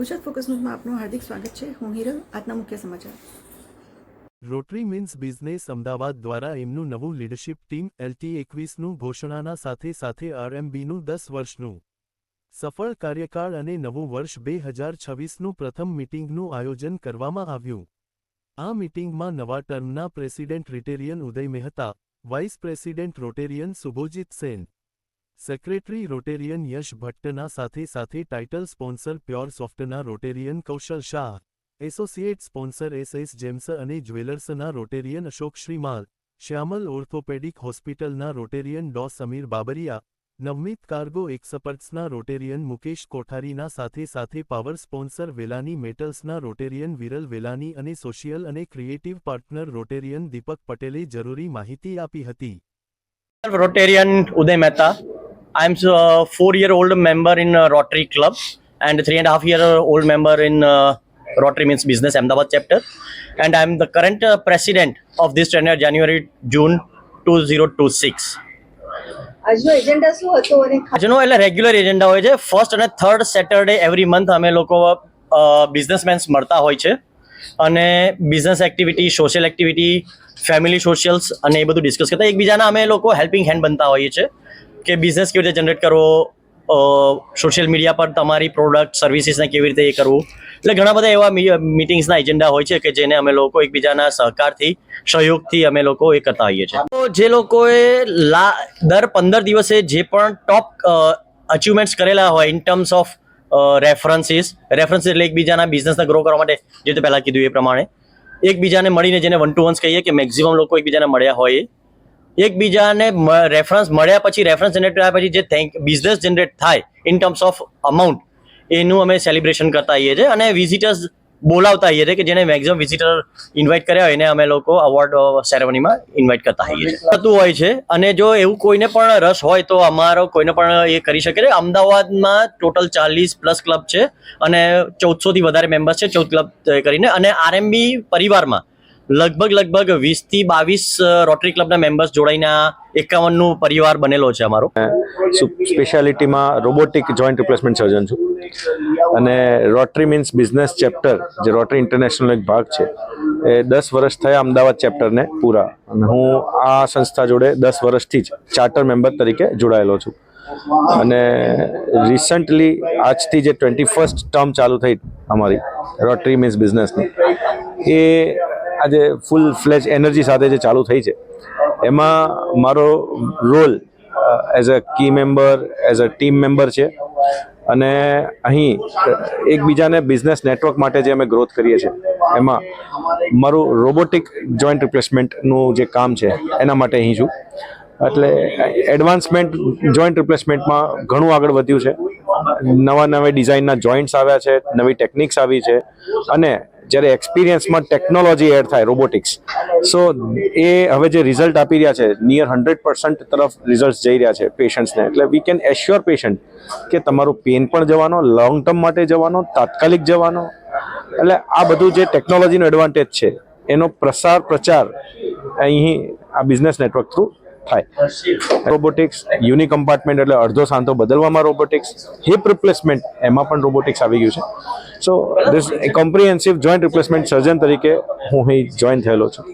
Gujarat focus ન્યૂઝમાં આપનું હાર્દિક સ્વાગત છે. હું હિરલ, આજના મુખ્ય સમાચાર. રોટરી મિન્સ બિઝનેસ અમદાવાદ દ્વારા એમનું નવું લીડરશિપ ટીમ એલટી એકવીસનું ઘોષણાના સાથે સાથે આરએમબીનું દસ વર્ષનું સફળ કાર્યકાળ અને નવું વર્ષ બે હજાર છવ્વીસનું પ્રથમ મીટિંગનું આયોજન કરવામાં આવ્યું. આ મીટિંગમાં નવા ટર્મના president Rotarian Uday Mehta, vice president Rotarian Subhojit Sen secretary Rotarian Yash ભટ્ટના સાથે સાથે title sponsor pure સોફ્ટના Rotarian Kaushal Shah, associate sponsor S S gems અને જ્વેલર્સના રોટેરિયન અશોક શ્રીમાલ, શ્યામલ ઓર્થોપેડિક હોસ્પિટલના રોટેરિયન ડો સમીર બાબરિયા નવમીત કાર્ગો એક્સપર્ટ્સના રોટેરિયન મુકેશ કોઠારીના સાથે સાથે પાવર સ્પોન્સર વેલાની મેટલ્સના રોટેરિયન વિરલ વેલાની અને સોશિયલ અને ક્રિએટિવ પાર્ટનર રોટેરિયન દીપક પટેલે જરૂરી માહિતી આપી હતી Rotarian Uday Mehta. I'm a four-year-old member in uh, Rotary Club and three and a half year old member in uh, Rotary Means Business Ahmedabad chapter. And I'm the current uh, president of this tenure January June 2026. આજનો agenda શું હતો અને આજનો એટલે regular agenda હોય છે first અને third Saturday every month અમે લોકો બિઝનેસમેન્સ મળતા હોય છે અને business activity social activity family socials અને એ બધું ડિસ્કસ કરતા એકબીજાના અમે લોકો હેલ્પિંગ હેન્ડ બનતા હોઈએ છીએ કે બિઝનેસ કેવી રીતે જનરેટ કરવો સોશિયલ મીડિયા પર તમારી પ્રોડક્ટ સર્વિસીસને કેવી રીતે એ કરવું. એટલે ઘણા બધા એવા મિટિંગ્સના એજન્ડા હોય છે કે જેને અમે લોકો એકબીજાના સહકારથી, સહયોગથી અમે લોકો એ કરતા હોઈએ છીએ. તો જે લોકોએ લા, દર પંદર દિવસે જે પણ ટોપ અચીવમેન્ટ્સ કરેલા હોય in terms of references reference એટલે એકબીજાના બિઝનેસને ગ્રો કરવા માટે, જે રીતે પહેલાં કીધું એ પ્રમાણે, એકબીજાને મળીને જેને વન ટુ વન્સ કહીએ કે મેક્ઝિમમ લોકો એકબીજાને મળ્યા હોય એકબીજાને રેફરન્સ મળ્યા પછી રેફરન્સ જનરેટ કર્યા પછી જે થેન્ક બિઝનેસ જનરેટ થાય ઇન ટર્મ્સ ઓફ અમાઉન્ટ એનું અમે સેલિબ્રેશન કરતા આવીએ છીએ અને વિઝિટર્સ બોલાવતા આવીએ છીએ કે જેને મેક્ઝિમમ વિઝિટર ઇન્વાઇટ કર્યા હોય એને અમે લોકો અવોર્ડ સેરેમનીમાં ઇન્વાઇટ કરતા આવીએ છીએ. થતું હોય છે અને જો એવું કોઈને પણ રસ હોય તો અમારો કોઈને પણ એ કરી શકે. છે અમદાવાદમાં ટોટલ ચાલીસ પ્લસ ક્લબ છે અને ચૌદસોથી વધારે મેમ્બર્સ છે ચૌદ ક્લબ કરીને અને આરએમબી પરિવારમાં લગભગ લગભગ વીસથી બાવીસ રોટરી ક્લબના મેમ્બર્સ જોડાઈને એકાવનનું પરિવાર બનેલો છે અમારો. સ્પેશિયાલિટીમાં રોબોટિક જોઈન્ટ રિપ્લેસમેન્ટ સર્જન છું. અને રોટરી મીન્સ બિઝનેસ ચેપ્ટર જે રોટરી ઇન્ટરનેશનલ એક ભાગ છે. એ દસ વર્ષ થયા અમદાવાદ ચેપ્ટરને પૂરા. અને હું આ સંસ્થા જોડે દસ વર્ષથી જ ચાર્ટર મેમ્બર તરીકે જોડાયેલો છું. અને રિસન્ટલી આજથી જે ટ્વેન્ટી ફર્સ્ટ ટર્મ ચાલુ થઈ અમારી રોટરી મીન્સ બિઝનેસની એ આજે ફૂલ ફ્લેજ એનર્જી સાથે જે ચાલુ થઈ છે, એમાં મારો role as a key member as a team member છે. અને અહીં એકબીજાને બિઝનેસ નેટવર્ક માટે જે અમે ગ્રોથ કરીએ છીએ, એમાં મારું રોબોટિક જોઈન્ટ રિપ્લેસમેન્ટનું જે કામ છે, એના માટે અહીં છું. એટલે એડવાન્સમેન્ટ જોઈન્ટ રિપ્લેસમેન્ટમાં ઘણું આગળ વધ્યું છે. નવા નવા ડિઝાઇનના જોઈન્ટ્સ આવ્યા છે, નવી ટેકનિક્સ આવી છે અને જ્યારે એક્સપિરિયન્સમાં ટેકનોલોજી એડ થાય, રોબોટિક્સ, સો એ હવે જે રિઝલ્ટ આપી રહ્યા છે નિયર હંડ્રેડ પર્સન્ટ તરફ રિઝલ્ટ જઈ રહ્યા છે પેશન્ટ્સને એટલે વી કેન એશ્યોર પેશન્ટ કે તમારું પેન પણ જવાનો લોંગ ટર્મ માટે જવાનો, તાત્કાલિક જવાનો. એટલે આ બધું જે ટેકનોલોજીનો એડવાન્ટેજ છે, એનો પ્રસાર પ્રચાર અહીં આ બિઝનેસ નેટવર્ક થ્રુ થાય. રોબોટિક્સ યુનિ કમ્પાર્ટમેન્ટ એટલે અડધો સાંધો બદલવામાં રોબોટિક્સ હિપ રિપ્લેસમેન્ટ એમાં પણ રોબોટિક્સ આવી ગયું છે. So this comprehensive joint replacement surgeon તરીકે હું અહીં જોઈન થયેલો છું.